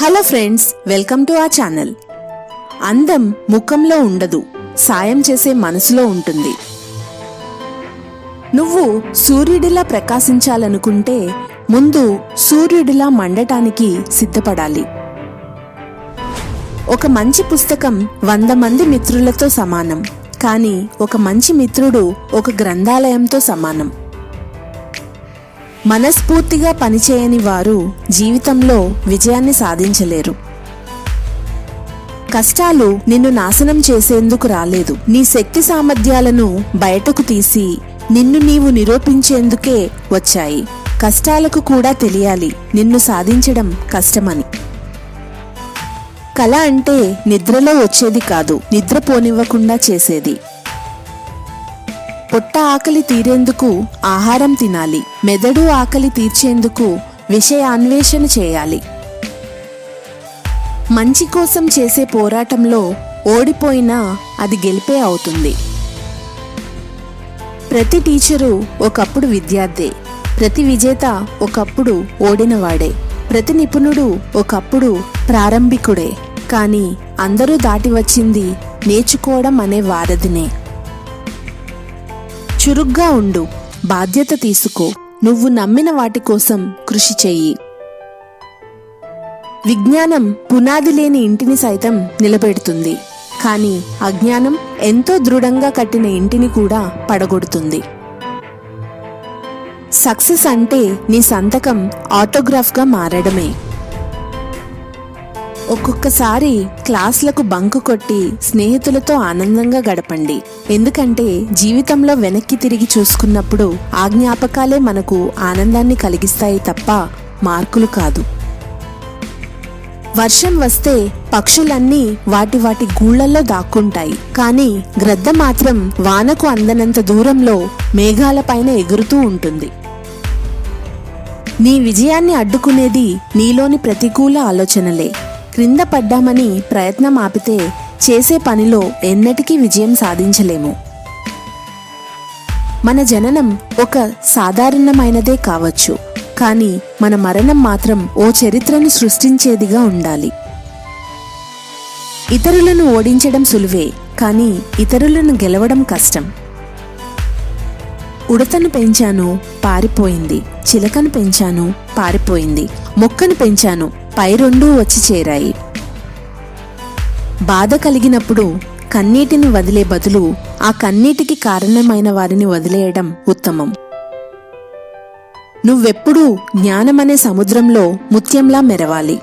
Hello friends welcome to a channel అందం ముఖంలో ఉండదు సాయం చేసే మనసులో ఉంటుంది. నువ్వు సూర్యుడిలా ప్రకాశించాలనుకుంటే ముందు సూర్యుడిలా మండటానికి సిద్ధపడాలి. ఒక మంచి పుస్తకం వంద మంది మిత్రులతో సమానం కానీ ఒక మంచి మిత్రుడు ఒక గ్రంథాలయంతో సమానం. మనస్ఫూర్తిగా పనిచేయని వారు జీవితంలో విజయాన్ని సాధించలేరు. కష్టాలు నిన్ను నాశనం చేసేందుకు రాలేదు. నీ శక్తి సామర్థ్యాలను బయటకు తీసి నిన్ను నీవు నిరూపించేందుకే వచ్చాయి. కష్టాలకు కూడా తెలియాలి. నిన్ను సాధించడం కష్టమని. కళ అంటే నిద్రలో వచ్చేది కాదు. నిద్రపోనివ్వకుండా చేసేది. పొట్ట ఆకలి తీరేందుకు ఆహారం తినాలి. మెదడు ఆకలి తీర్చేందుకు విషయాన్వేషణ చేయాలి. మంచి కోసం చేసే పోరాటంలో ఓడిపోయినా అది గెలిపే అవుతుంది. ప్రతి టీచరు ఒకప్పుడు విద్యార్థే. ప్రతి విజేత ఒకప్పుడు ఓడినవాడే. ప్రతి నిపుణుడు ఒకప్పుడు ప్రారంభికుడే. కానీ అందరూ దాటి వచ్చింది నేర్చుకోవడం అనే వారధినే. చురుగ్గా ఉండు. బాధ్యత తీసుకో. నువ్వు నమ్మిన వాటి కోసం కృషి చెయ్యి. విజ్ఞానం పునాది లేని ఇంటిని సైతం నిలబెడుతుంది. కానీ అజ్ఞానం ఎంతో దృఢంగా కట్టిన ఇంటిని కూడా పడగొడుతుంది. సక్సెస్ అంటే నీ సంతకం ఆటోగ్రాఫ్గా మారడమే. ఒక్కొక్కసారి క్లాసులకు బంకు కొట్టి స్నేహితులతో ఆనందంగా గడపండి. ఎందుకంటే జీవితంలో వెనక్కి తిరిగి చూసుకున్నప్పుడు ఆ జ్ఞాపకాలే మనకు ఆనందాన్ని కలిగిస్తాయి తప్ప మార్కులు కాదు. వర్షం వస్తే పక్షులన్నీ వాటి వాటి గూళ్ళలో దాక్కుంటాయి. కానీ గ్రద్ద మాత్రం వానకు అందనంత దూరంలో మేఘాలపైన ఎగురుతూ ఉంటుంది. నీ విజయాన్ని అడ్డుకునేది నీలోని ప్రతికూల ఆలోచనలే. క్రింద పడ్డామని ప్రయత్నం ఆపితే చేసే పనిలో ఎన్నటికీ విజయం సాధించలేము. మన జననం ఒక సాధారణమైనదే కావచ్చు కానీ మన మరణం మాత్రం ఓ చరిత్రను సృష్టించేదిగా ఉండాలి. ఇతరులను ఓడించడం సులువే కానీ ఇతరులను గెలవడం కష్టం. ఉడతను పెంచాను పారిపోయింది చిలకను పెంచాను పారిపోయింది మొక్కను పెంచాను పై రెండూ వచ్చి చేరాయి. బాధ కలిగినప్పుడు కన్నీటిని వదిలే బదులు ఆ కన్నీటికి కారణమైన వారిని వదిలేయడం ఉత్తమం. నువ్వెప్పుడూ జ్ఞానమనే సముద్రంలో ముత్యంలా మెరవాలి.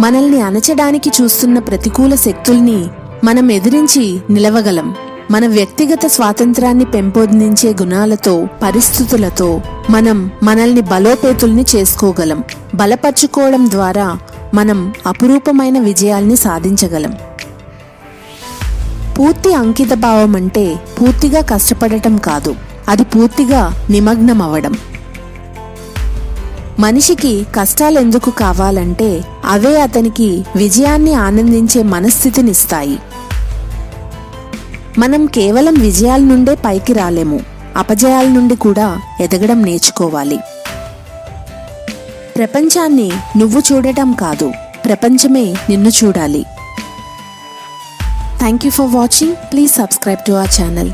మనల్ని అణచడానికి చూస్తున్న ప్రతికూల శక్తుల్ని మనం ఎదిరించి నిలవగలం. మన వ్యక్తిగత స్వాతంత్రాన్ని పెంపొందించే గుణాలతో పరిస్థితులతో మనం మనల్ని బలోపేతుల్ని చేసుకోగలం. బలపరుచుకోవడం ద్వారా మనం అపురూపమైన విజయాల్ని సాధించగలం. పూర్తి అంకిత భావం అంటే పూర్తిగా కష్టపడటం కాదు. అది పూర్తిగా నిమగ్నమవడం మనిషికి కష్టాలెందుకు కావాలంటే అవే అతనికి విజయాన్ని ఆనందించే మనస్థితినిస్తాయి మనం కేవలం విజయాల నుండే పైకి రాలేము. అపజయాల నుండి కూడా ఎదగడం నేర్చుకోవాలి. ప్రపంచాన్ని నువ్వు చూడటం కాదు ప్రపంచమే నిన్ను చూడాలి. Thank you for watching please subscribe to our channel